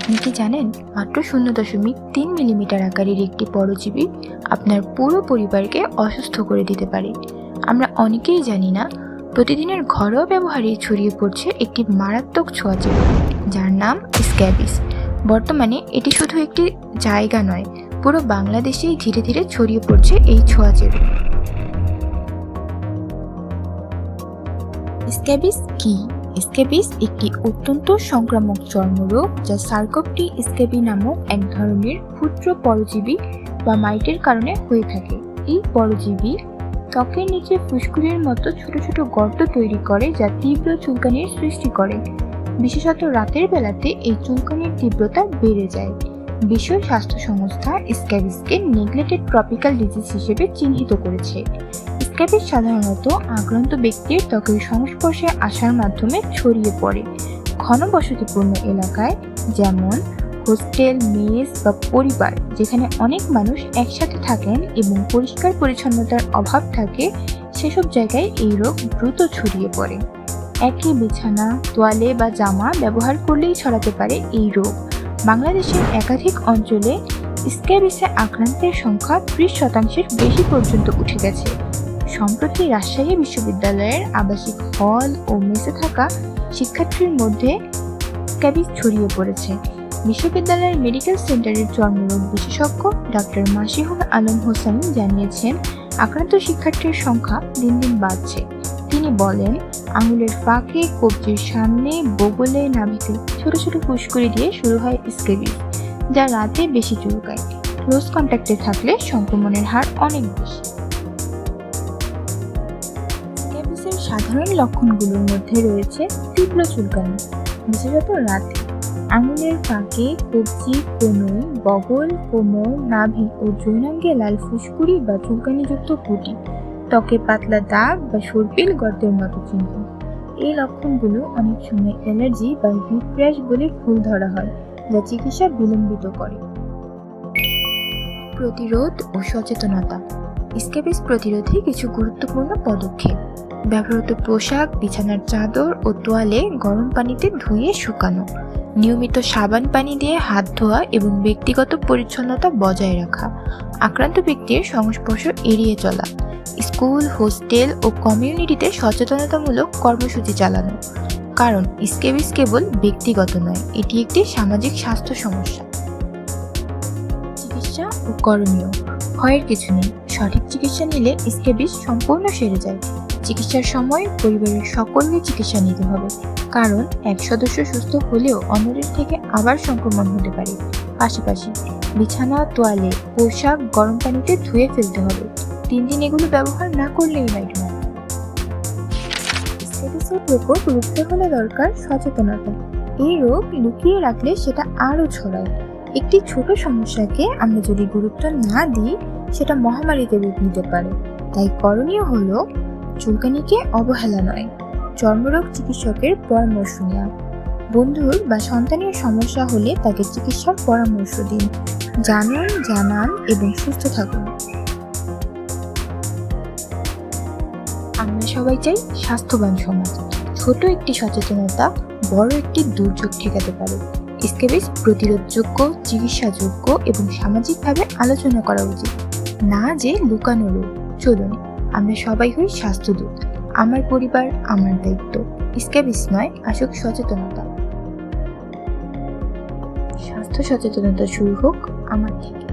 জানেন, মাত্র শূন্য দশমিক তিন মিলিমিটার আকারের একটি পরজীবী আপনার পুরো পরিবারকে অসুস্থ করে দিতে পারে? আমরা অনেকেই জানি না, প্রতিদিনের ঘরোয়া ব্যবহারে ছড়িয়ে পড়ছে একটি মারাত্মক ছোঁয়াচে যার নাম স্ক্যাবিস। বর্তমানে এটি শুধু একটি জায়গা নয়, পুরো বাংলাদেশেই ধীরে ধীরে ছড়িয়ে পড়ছে এই ছোঁয়াচে স্ক্যাবিস কি? স্ক্যাবিস একটি অত্যন্ত সংক্রামক চর্মরোগ যা সার্কোপটি স্ক্যাবি নামক এক ধরনের ক্ষুদ্র পরজীবী বা মাইটের কারণে হয়ে থাকে। এই পরজীবী ত্বকের নিচে ফুসকুড়ির মতো ছোট ছোট গর্ত তৈরি করে যা তীব্র চুলকানির সৃষ্টি করে। বিশেষত রাতের বেলাতে এই চুলকানির তীব্রতা বেড়ে যায়। বিশ্ব স্বাস্থ্য সংস্থা স্ক্যাবিসকে নেগলেটেড ট্রপিক্যাল ডিজিজ হিসেবে চিহ্নিত করেছে। স্ক্যাবিস সাধারণত আক্রান্ত ব্যক্তির ত্বকের সংস্পর্শে আসার মাধ্যমে ছড়িয়ে পড়ে। ঘনবসতিপূর্ণ এলাকায় যেমন হোস্টেল, মেস বা পরিবার, যেখানে অনেক মানুষ একসাথে থাকেন এবং পরিষ্কার পরিচ্ছন্নতার অভাব থাকে, সেসব জায়গায় এই রোগ দ্রুত ছড়িয়ে পড়ে। একই বিছানা, তোয়ালে বা জামা ব্যবহার করলেই ছড়াতে পারে এই রোগ। বাংলাদেশের একাধিক অঞ্চলে স্ক্যাবিসে আক্রান্তের সংখ্যা ত্রিশ শতাংশের বেশি পর্যন্ত উঠে গেছে। সম্প্রতি রাজশাহী বিশ্ববিদ্যালয়ের আবাসিক হল ও মেসে থাকা শিক্ষার্থীর মধ্যে স্ক্যাবিস ছড়িয়ে পড়েছে। বিশ্ববিদ্যালয়ের মেডিকেল সেন্টারের চর্মরোগ বিশেষজ্ঞ ডাক্তার মাসিহুল আলম হোসেন জানিয়েছেন, আক্রান্ত শিক্ষার্থীর সংখ্যা দিন দিন বাড়ছে। তিনি বলেন, আঙুলের ফাঁকে কবজির সামনে বগলে নাভিতে ছোট ছোট ফুসকুড়ি দিয়ে শুরু হয় স্কেবিস যা রাতে বেশি চুলকায়। ক্লোজ কন্ট্যাক্টে থাকলে সংক্রমণের হার অনেক বেশি। সাধারণ লক্ষণগুলোর মধ্যে রয়েছে তীব্র চুলকানি, বিশেষত রাতে। আঙুলের ফাঁকে কবজি কনুই বগল কোমর নাভি ও যৌনাঙ্গে লাল ফুসকুড়ি বা চুলকানিযুক্ত কুটি ত্বকে পাতলা দাগ বা সর্পিল গর্তের মতো চিহ্ন। এই লক্ষণগুলো অনেক সময় অ্যালার্জি বা হিট র্যাশ বলে ভুল ধরা হয়, যা চিকিৎসা বিলম্বিত করে। প্রতিরোধ ও সচেতনতা। স্ক্যাবিস প্রতিরোধে কিছু গুরুত্বপূর্ণ পদক্ষেপ। ব্যবহৃত পোশাক, বিছানার চাদর ও তোয়ালে গরম পানিতে ধুয়ে শুকানো। নিয়মিত সাবান পানি দিয়ে হাত ধোয়া এবং ব্যক্তিগত পরিচ্ছন্নতা বজায় রাখা। আক্রান্ত ব্যক্তির সংস্পর্শ এড়িয়ে চলা। স্কুল, হোস্টেল ও কমিউনিটিতে সচেতনতামূলক কর্মসূচি চালানো। কারণ স্কেবিস কেবল ব্যক্তিগত নয়, এটি একটি সামাজিক স্বাস্থ্য সমস্যা। চিকিৎসা ও করণীয়। ভয়ের কিছু নেই, সঠিক চিকিৎসা নিলে স্কেবিস সম্পূর্ণ সেরে যায়। চিকিৎসার সময় পরিবারের সকলকে চিকিৎসা নিতে হবে। কারণ এক সদস্য সুস্থ হলেও অন্যদের থেকে আবার সংক্রমণ হতে পারে। পাশাপাশি বিছানা, তোয়ালে পোশাক, গরম পানিতে ধুয়ে ফেলতে হবে। তিন দিন এগুলো ব্যবহার না করলেই নয় স্টেটিসের প্রকোপ রুখতে হলে দরকার সচেতনতা। এই রোগ লুকিয়ে রাখলে সেটা আরও ছড়ায়। একটি ছোট সমস্যাকে আমরা যদি গুরুত্ব না দিই, সেটা মহামারীতে রূপ নিতে পারে। তাই করণীয় হলো চুলকানিকে অবহেলা নয়, চর্মরোগ চিকিৎসকের পরামর্শ নেওয়া বন্ধুর বা সন্তানের সমস্যা হলে তাকে চিকিৎসার পরামর্শ দিন। জানুন, জানান এবং সুস্থ থাকুন। আমরা সবাই চাই স্বাস্থ্যবান সমাজ। ছোট একটি সচেতনতা বড় একটি দুর্যোগ ঠেকাতে পারে। স্কেবিস প্রতিরোধযোগ্য, চিকিৎসাযোগ্য এবং সামাজিকভাবে আলোচনা করা উচিত। না যে লুকানো রোগ। চলুন আমরা সবাই হই স্বাস্থ্যদূত। আমার পরিবার, আমার দায়িত্ব। স্ক্যাবিস নয়, আসুক সচেতনতা। স্বাস্থ্য সচেতনতা শুরু হোক, আমার থেকে।